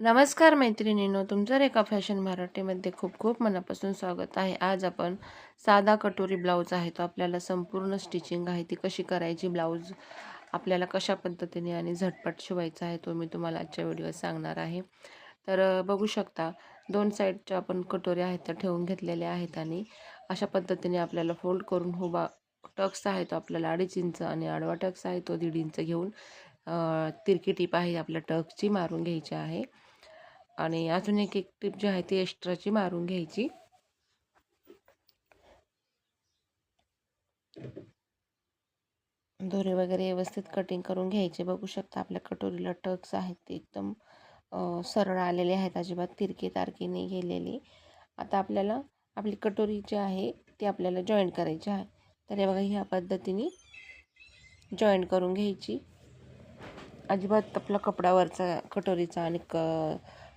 नमस्कार मैत्रिणींनो तुमचं रेखा फॅशन मराठीमध्ये खूप खूप मनापासून स्वागत आहे. आज आपण साधा कटोरी ब्लाऊज आहे तो आपल्याला संपूर्ण स्टिचिंग आहे ती कशी करायची ब्लाऊज आपल्याला कशा पद्धतीने आणि झटपट शिवायचा आहे तो मी तुम्हाला आजच्या व्हिडिओ सांगणार आहे. तर बघू शकता दोन साईडच्या आपण कटोरी आहेत त्या ठेवून घेतलेल्या आहेत आणि अशा पद्धतीने आपल्याला फोल्ड करून उभा टक्स आहे तो आपल्याला अडीच इंच आणि आडवा टक्स आहे तो दीड इंच घेऊन तिरकी टीप आहे आपल्या टक्सची मारून घ्यायची आहे. आणि अजून एक एक टिप जी आहे ती एक्स्ट्राची मारून घ्यायची. दोरे वगैरे व्यवस्थित कटिंग करून घ्यायचे. बघू शकता आपल्या कटोरीला टक्स आहेत ते एकदम सरळ आलेले आहेत. अजिबात तिरके तारखेने गेलेले. आता आपल्याला आपली कटोरी जी आहे ती आपल्याला जॉईंट करायची आहे. तर हे बघा ह्या पद्धतीने जॉईंट करून घ्यायची. अजिबात आपला कपडावरचा कटोरीचा आणि क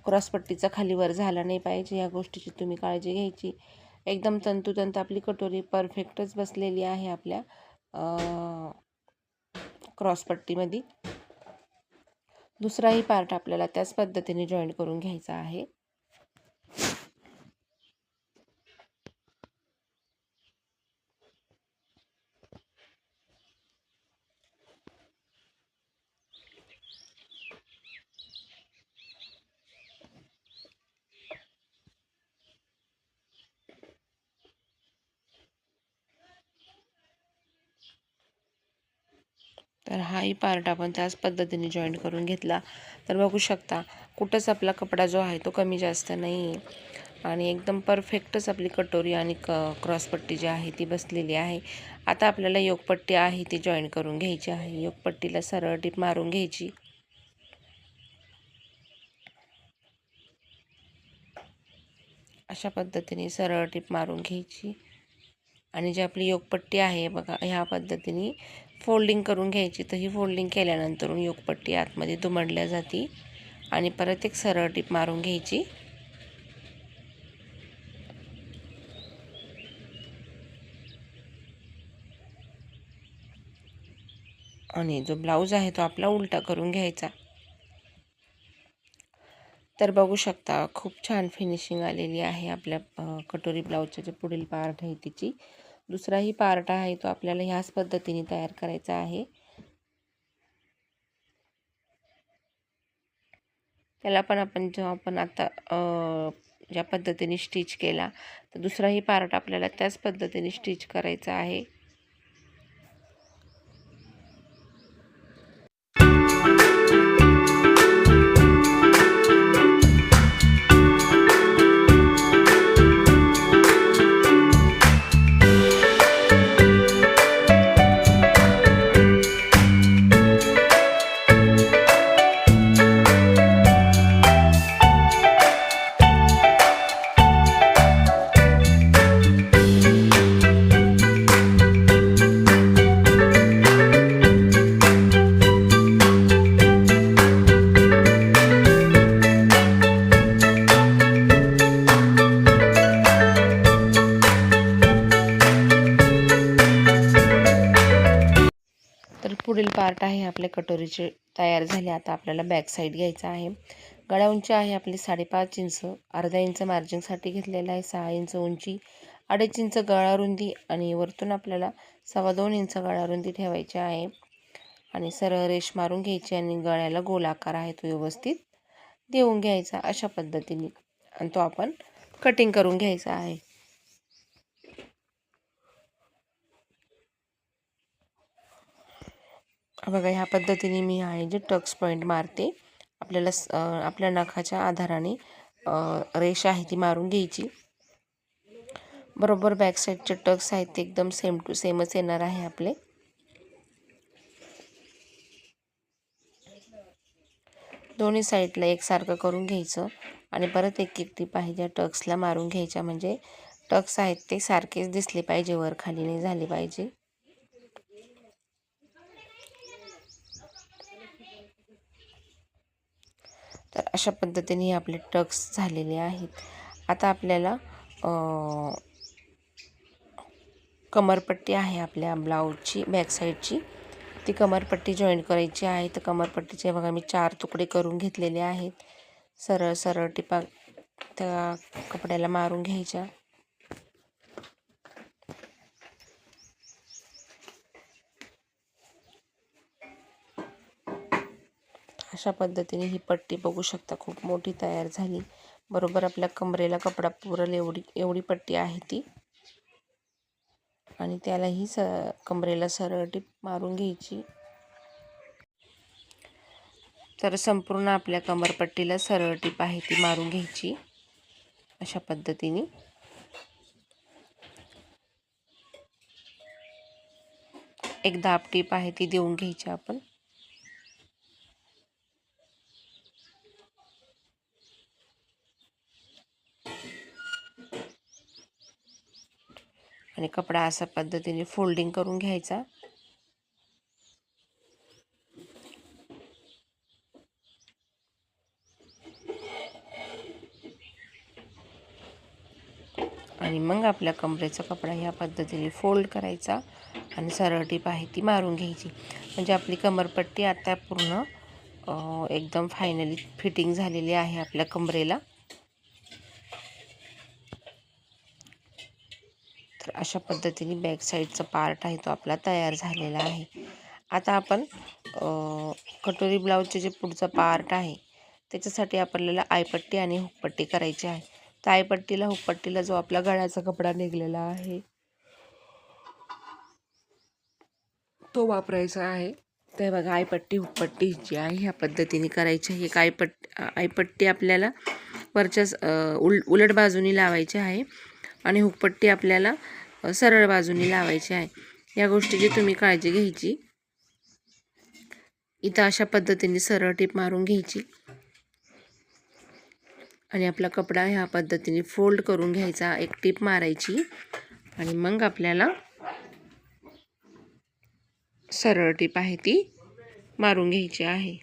क्रॉसपट्टीचा खालीवर झाला नाही पाहिजे. या गोष्टीची तुम्ही काळजी घ्यायची. एकदम तंतुतंत आपली कटोरी परफेक्टच बसलेली आहे आपल्या क्रॉसपट्टीमध्ये. दुसराही पार्ट आपल्याला त्याच पद्धतीने जॉईंट करून घ्यायचा आहे तर हाही पार्ट आपण त्याच पद्धतीने जॉईंट करून घेतला. तर बघू शकता कुठंच आपला कपडा जो आहे तो कमी जास्त नाही. आहे आणि एकदम परफेक्टच आपली कटोरी आणि क क्रॉसपट्टी जी आहे ती बसलेली आहे. आता आपल्याला योगपट्टी आहे ती जॉईन करून घ्यायची आहे. योगपट्टीला सरळ टीप मारून घ्यायची. अशा पद्धतीने सरळ टीप मारून घ्यायची. आणि जी आपली योगपट्टी आहे बघा ह्या पद्धतीने फोल्डिंग करून घ्यायची तर ही फोल्डिंग केल्यानंतर योगपट्टी आतमध्ये दुमडल्या जाते आणि परत एक सरळ टीप मारून घ्यायची. आणि जो ब्लाऊज आहे तो आपला उलटा करून घ्यायचा. तर बघू शकता खूप छान फिनिशिंग आलेली आहे आपल्या कटोरी ब्लाऊजच्या जे पुढील पार्ट आहे तिची. दुसराही पार्ट आहे तो आपल्याला ह्याच पद्धतीने तयार करायचा आहे. त्याला पण आपण जेव्हा आपण आता ज्या पद्धतीने स्टिच केला तर दुसराही पार्ट आपल्याला त्याच पद्धतीने स्टिच करायचा आहे. तर पुढील पार्ट आहे आपल्या कटोरीचे तयार झाले. आता आपल्याला बॅक साईड घ्यायचा आहे. गळा उंची आहे आपली साडेपाच इंच. अर्धा इंच मार्जिंगसाठी घेतलेला आहे. सहा इंच उंची अडीच इंच गळा रुंदी आणि वरतून आपल्याला सव्वा दोन इंच गळा रुंदी ठेवायची आहे. आणि सरळ रेश मारून घ्यायची आणि गळ्याला गोल आकार आहे तो व्यवस्थित देऊन घ्यायचा अशा पद्धतीने. आणि तो आपण कटिंग करून घ्यायचा आहे. बघा ह्या पद्धतीने मी आहे जे टक्स पॉईंट मारते आपल्याला स- आपल्या नखाच्या आधाराने रेषा रेष आहे ती मारून घ्यायची. बरोबर बॅक साईडचे टक्स आहेत ते एकदम सेम टू सेमच येणार आहे आपले. दोन्ही साईडला एकसारखं करून घ्यायचं आणि परत एक एक टीप आहे ज्या टक्सला मारून घ्यायच्या. म्हणजे टक्स आहेत ते सारखेच दिसले पाहिजे वर खाली नाही झाले पाहिजे. तर अशा पद्धतीने हे आपले टक्स झालेले आहेत. आता आपल्याला कमरपट्टी आहे आपल्या ब्लाऊजची बॅक साईडची ती कमरपट्टी जॉईन करायची आहे. तर कमरपट्टीचे बघा मी चार तुकडे करून घेतलेले आहेत. सरळ सरळ टिपा त्या कपड्याला मारून घ्यायच्या. अशा पद्धतीने ही पट्टी बघू शकता. खूप मोठी तयार झाली. बरोबर आपल्या कमरेला कपडा पुरल एवढी एवढी पट्टी आहे ती. आणि त्यालाही स कमरेला सरळ टीप मारून घ्यायची. तर संपूर्ण आपल्या कमरपट्टीला सरळ टीप आहे ती मारून घ्यायची. अशा पद्धतीने. एक दाब टीप आहे ती देऊन घ्यायची आपण. आणि कपडा अशा पद्धतीने फोल्डिंग करून घ्यायचा. आणि मग आपल्या कमरेचा कपडा ह्या पद्धतीने फोल्ड करायचा आणि सरळ टीप आहे ती मारून घ्यायची. म्हणजे आपली कमरपट्टी आता पूर्ण एकदम फायनली फिटिंग झालेली आहे आपल्या कमरेला. तर अशा पद्धतीने बॅक साईडचा पार्ट आहे तो आपला तयार झालेला आहे. आता आपण कटोरी ब्लाऊजचे जे पुढचा पार्ट आहे त्याच्यासाठी आपल्याला आयपट्टी आणि हुकपट्टी करायची आहे. तर आयपट्टीला हुकपट्टीला जो आपला गळ्याचा कपडा निघलेला आहे तो वापरायचा आहे. ते बघा आयपट्टी हुकपट्टी जी आहे ह्या पद्धतीने करायची आहे. एक आयपट्टी आयपट्टी आपल्याला वरच्या उल उलट बाजूनी लावायची आहे. आणि हुकपट्टी आपल्याला सरळ बाजूनी लावायची आहे. या गोष्टीची तुम्ही काळजी घ्यायची. इथं अशा पद्धतीने सरळ टीप मारून घ्यायची. आणि आपला कपडा ह्या पद्धतीने फोल्ड करून घ्यायचा एक टीप मारायची. आणि मग आपल्याला सरळ टीप आहे ती मारून घ्यायची आहे.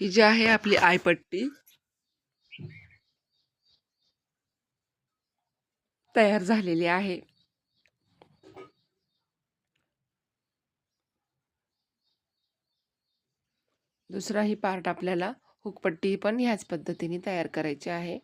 ही जी आहे आपली आयपट्टी तयार झालेली आहे. दुसराही पार्ट आपल्याला हुकपट्टी पण ह्याच पद्धतीने तयार करायची आहे.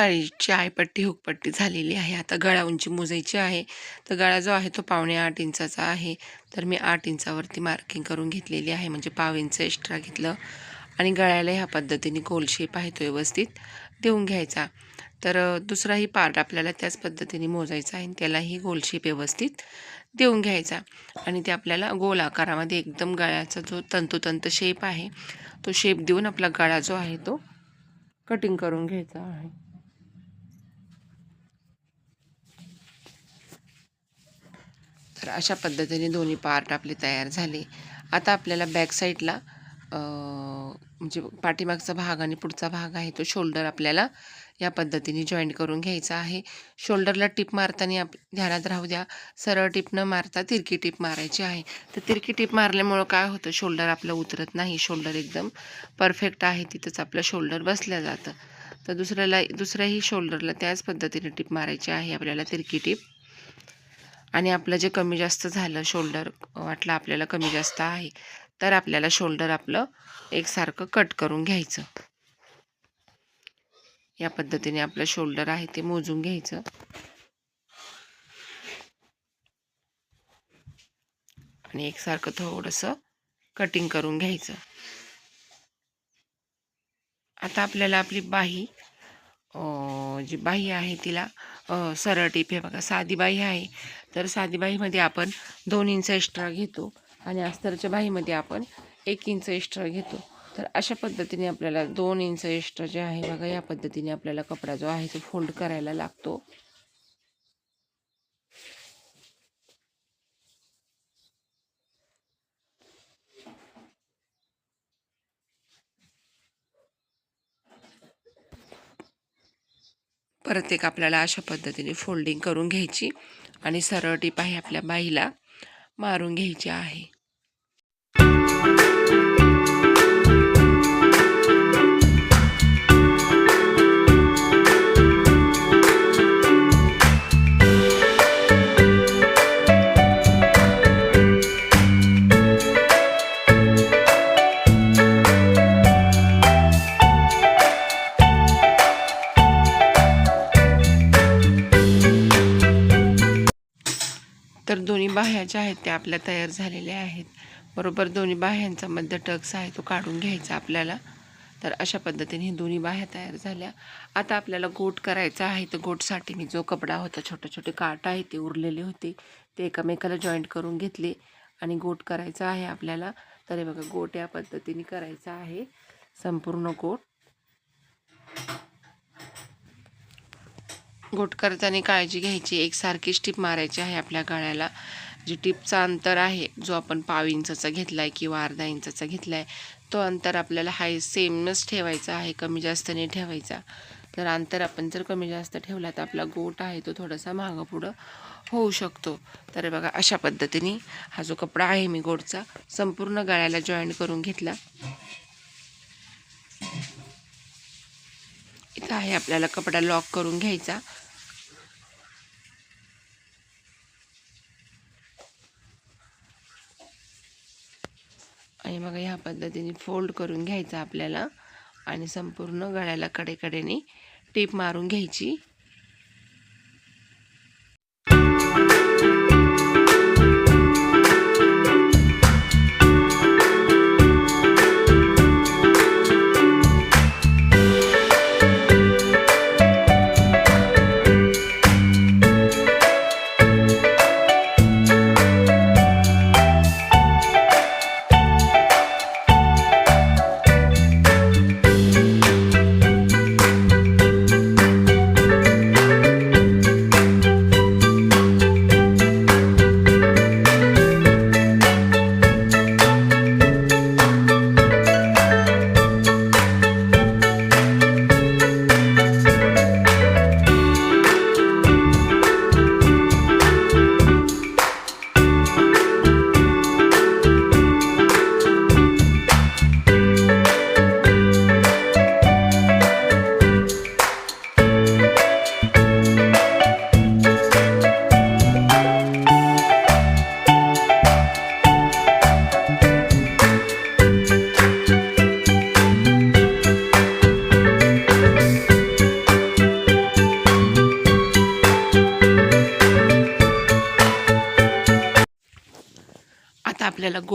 दोन्ही आयपट्टी हुकपट्टी झालेली आहे. आता गळा उंची मोजायची आहे. तर गळा जो आहे तो पावणे आठ इंचाचा आहे. तर मी आठ इंचावरती मार्किंग करून घेतलेली आहे. म्हणजे पाव इंच एक्स्ट्रा घेतलं. आणि गळ्याला ह्या पद्धतीने गोल शेप आहे तो व्यवस्थित देऊन घ्यायचा. तर दुसराही पार्ट आपल्याला त्याच पद्धतीने मोजायचा आहे. त्यालाही गोल शेप व्यवस्थित देऊन घ्यायचा. आणि ते आपल्याला गोल आकारामध्ये एकदम गळ्याचा जो तंतोतंत शेप आहे तो शेप देऊन आपला गळा जो आहे तो कटिंग करून घ्यायचा आहे. तर अशा पद्धतीने दोन्ही पार्ट आपले तयार झाले. आता आपल्याला बॅक साईडला म्हणजे पाठीमागचा भाग आणि पुढचा भाग आहे तो शोल्डर आपल्याला या पद्धतीने जॉईंट करून घ्यायचा आहे. शोल्डरला टिप मारताना आप ध्यानात राहू द्या. सरळ टिप न मारता तिरकी टिप मारायची आहे. तर तिरकी टिप मारल्यामुळं काय होतं? शोल्डर आपलं उतरत नाही. शोल्डर एकदम परफेक्ट आहे. तिथंच आपलं शोल्डर बसल्या जातं. तर दुसऱ्याला दुसऱ्याही शोल्डरला त्याच पद्धतीने टिप मारायची आहे. आपल्याला तिरकी टिप आणि आपलं जे कमी जास्त झालं शोल्डर वाटलं आपल्याला कमी जास्त आहे तर आपल्याला शोल्डर आपलं एकसारखं कट करून घ्यायचं. या पद्धतीने आपलं शोल्डर आहे ते मोजून घ्यायचं. आणि एकसारखं थोडंसं कटिंग करून घ्यायचं. आता आपल्याला आपली बाही जी बाही आहे तिला सरळ टीप हे बघा साधी बाही आहे. तर साधी बाहीमध्ये आपण दोन इंच एक्स्ट्रा घेतो आणि अस्तरच्या बाहीमध्ये आपण एक इंच एक्स्ट्रा घेतो. तर अशा पद्धतीने आपल्याला दोन इंच एक्स्ट्रा जे आहे बघा या पद्धतीने आपल्याला कपडा जो आहे तो फोल्ड करायला लागतो. परत एक आपल्याला अशा पद्धतीने फोल्डिंग करून घ्यायची. आणि सरळ टीप आहे आपल्या बाईला मारून घ्यायची आहे. बाह्या ज्या आहेत त्या आपल्या तयार झालेल्या आहेत. बरोबर दोन्ही बाह्यांचा मध्य टक्स आहे तो काढून घ्यायचा आपल्याला. तर अशा पद्धतीने ही दोन्ही बाह्या तयार झाल्या. आता आपल्याला गोट करायचा आहे तर गोटसाठी मी जो कपडा होता छोटे छोटे काट आहे ते उरलेले होते. ते एकामेकाला जॉईंट करून घेतले आणि गोट करायचा आहे आपल्याला. तर हे बघा गोट या पद्धतीने करायचा आहे. संपूर्ण गोट. गोट करताना काळजी घ्यायची. एकसारखी स्टीप मारायची आहे आपल्या गळ्याला. जी टिपचा अंतर आहे जो आपण पाव इंचाचा घेतला आहे किंवा अर्धा इंचाचा घेतला आहे तो अंतर आपल्याला हाय सेमच ठेवायचा आहे कमी जास्त नाही ठेवायचा. तर अंतर आपण जर कमी जास्त ठेवला तर आपला गोट आहे तो थोडासा मागं पुढं होऊ शकतो. तर बघा अशा पद्धतीने हा जो कपडा आहे मी गोटचा संपूर्ण गळ्याला जॉईंट करून घेतला. इथं आहे आपल्याला कपडा लॉक करून घ्यायचा. आणि मग ह्या पद्धतीने फोल्ड करून घ्यायचा आपल्याला. आणि संपूर्ण गळ्याला कडेकडेने टीप मारून घ्यायची.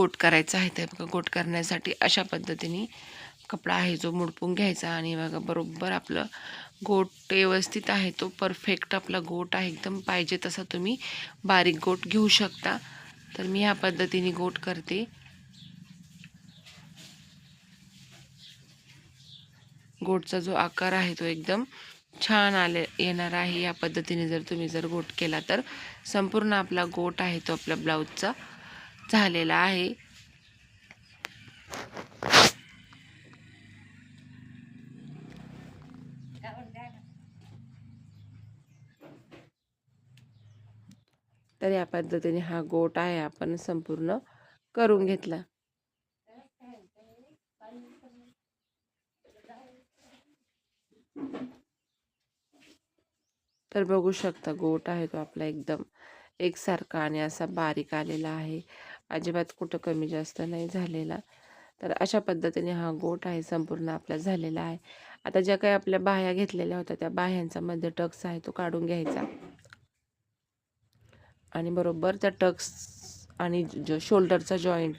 गोट करायचा आहे तर बघा गोट करण्यासाठी अशा पद्धतीने कपडा आहे जो मुडपून घ्यायचा आणि बघा बरोबर आपलं गोट व्यवस्थित आहे तो परफेक्ट आपला गोट आहे एकदम पाहिजे तसा तुम्ही बारीक गोट घेऊ शकता. तर मी ह्या पद्धतीने गोट करते. गोटचा जो आकार आहे तो एकदम छान आले येणार आहे. या पद्धतीने जर तुम्ही जर गोट केला तर संपूर्ण आपला गोट आहे तो आपल्या ब्लाऊजचा. झालेला आहे. तर या पद्धतीने हा गोट आहे आपण संपूर्ण करून घेतला. तर बघू शकता गोट आहे तो आपला एकदम एकसारखा आणि असा बारीक आलेला आहे. अजिबात कुठं कमी जास्त नाही झालेला. तर अशा पद्धतीने हा गोट आहे संपूर्ण आपला झालेला आहे. आता ज्या काही आपल्या बाह्या घेतलेल्या होत्या त्या बाह्यांचा मध्ये टक्स आहे तो काढून घ्यायचा. आणि बरोबर त्या टक्स आणि जो शोल्डरचा जॉईंट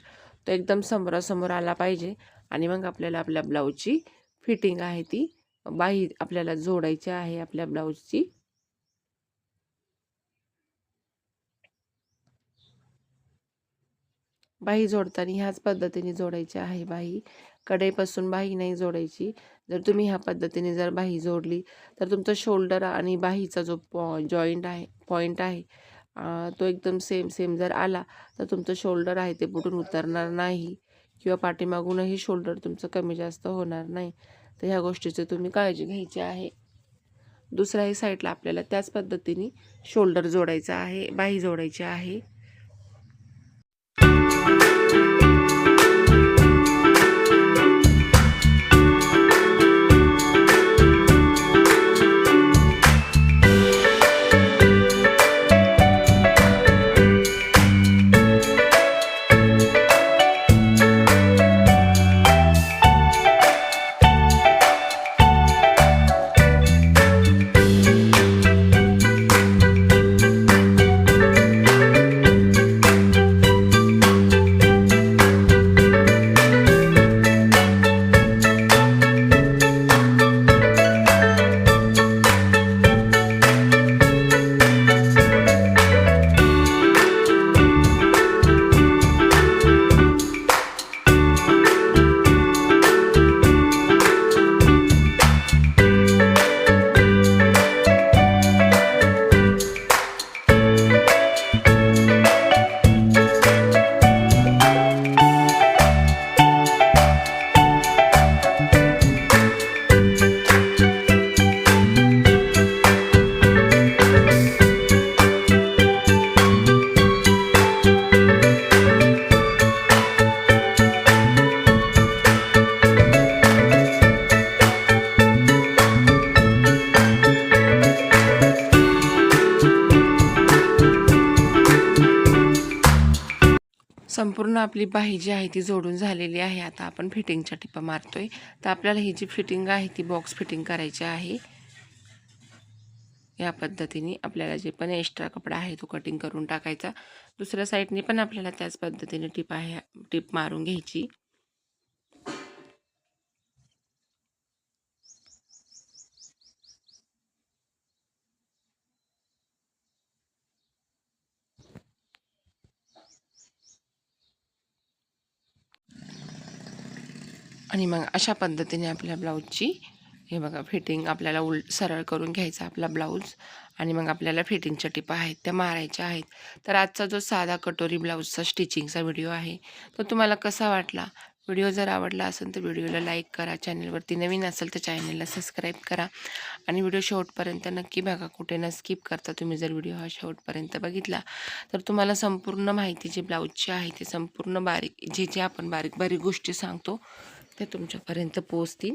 तो एकदम समोरासमोर आला पाहिजे. आणि मग आपल्याला आपल्या ब्लाऊजची फिटिंग आहे ती बाही आपल्याला जोडायची आहे आपल्या ब्लाऊजची. बाही जोडताना ह्याच पद्धतीने जोडायची आहे बाही कडेपासून बाही नाही जोडायची. जर तुम्ही ह्या पद्धतीने जर बाही जोडली तर तुमचं शोल्डर आणि बाहीचा जो पॉ जॉईंट आहे पॉईंट आहे तो एकदम सेम सेम जर आला तर तुमचं शोल्डर आहे ते बुडून उतरणार नाही. किंवा पाठीमागूनही शोल्डर तुमचं कमी जास्त होणार नाही. तर ह्या गोष्टीची तुम्ही काळजी घ्यायची आहे. दुसऱ्याही साईडला आपल्याला त्याच पद्धतीने शोल्डर जोडायचं आहे बाही जोडायची आहे. आपली बाही जी आहे ती जोडून झालेली आहे. आता आपण फिटिंगच्या टिपा मारतोय. तर आपल्याला ही जी फिटिंग आहे ती बॉक्स फिटिंग करायची आहे. या पद्धतीने आपल्याला जे पण एक्स्ट्रा कपडा आहे तो कटिंग करून टाकायचा. दुसऱ्या साईडने पण आपल्याला त्याच पद्धतीने टिप आहे टिप मारून घ्यायची. आणि मग अशा पद्धतीने आपल्या ब्लाऊजची हे बघा फिटिंग आपल्याला उल सरळ करून घ्यायचा आपला ब्लाऊज. आणि मग आपल्याला फिटिंगच्या टिपा आहेत त्या मारायच्या आहेत. तर आजचा जो साधा कटोरी ब्लाऊजचा स्टिचिंगचा व्हिडिओ आहे तो तुम्हाला कसा वाटला? व्हिडिओ जर आवडला असेल तर व्हिडिओला लाईक करा चॅनलवरती नवीन असेल तर चॅनलला सबस्क्राईब करा. आणि व्हिडिओ शेवटपर्यंत नक्की बघा कुठे न स्किप करता तुम्ही जर व्हिडिओ हा शेवटपर्यंत बघितला तर तुम्हाला संपूर्ण माहिती जी ब्लाऊजची आहे ती संपूर्ण बारीक जे जे आपण बारीक बारीक गोष्टी सांगतो ते तुमच्यापर्यंत पोचतील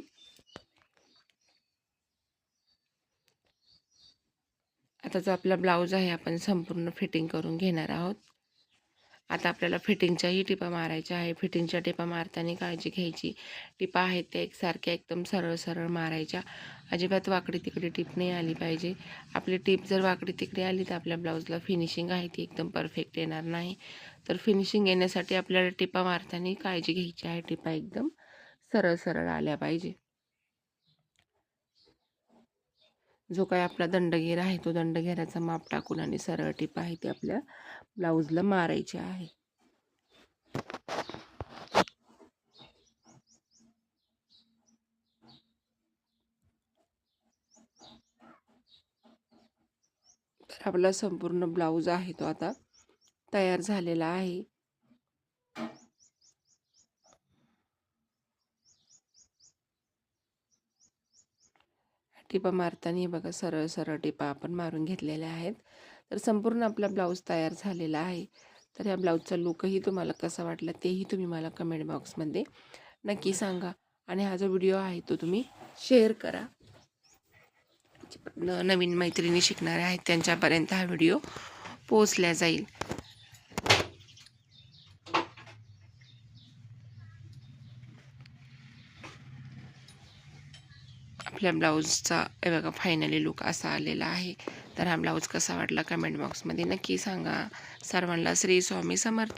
आता जो आपला ब्लाऊज आहे आपण संपूर्ण फिटिंग करून घेणार आहोत. आता आपल्याला फिटिंगच्याही टिपा मारायच्या आहे फिटिंगच्या टिपा मारताना काळजी घ्यायची. टिपा आहेत त्या एकसारख्या एकदम सरळ सरळ मारायच्या. अजिबात वाकडी तिकडे टिप नाही आली पाहिजे. आपली टिप जर वाकडी तिकडे आली तर आपल्या ब्लाऊजला फिनिशिंग आहे ती एकदम परफेक्ट येणार नाही. तर फिनिशिंग येण्यासाठी आपल्याला टिपा मारताना काळजी घ्यायची आहे टिपा एकदम. सरळ सरळ आल्या पाहिजे. जो काही आपला दंडगेर आहे तो दंडगेराचा माप टाकून आणि सरळ टिप आहे ती आपल्या ब्लाऊजला मारायची आहे. तर आपला संपूर्ण ब्लाऊज आहे तो आता तयार झालेला आहे. टिपा मारताना बघा सरळ सरळ टिपा आपण मारून घेतलेल्या आहेत. तर संपूर्ण आपला ब्लाऊज तयार झालेला आहे. तर ह्या ब्लाऊजचा लुकही तुम्हाला कसा वाटला तेही तुम्ही मला कमेंट बॉक्समध्ये नक्की सांगा. आणि हा जो व्हिडिओ आहे तो तुम्ही शेअर करा. नवीन मैत्रिणी शिकणाऱ्या आहेत त्यांच्यापर्यंत हा व्हिडिओ पोचल्या जाईल. आपल्या ब्लाऊजचा हे बघा फायनली लुक असा आलेला आहे. तर हा ब्लाऊज कसा वाटला कमेंट बॉक्समध्ये नक्की सांगा. सर्वांना श्री स्वामी समर्थ.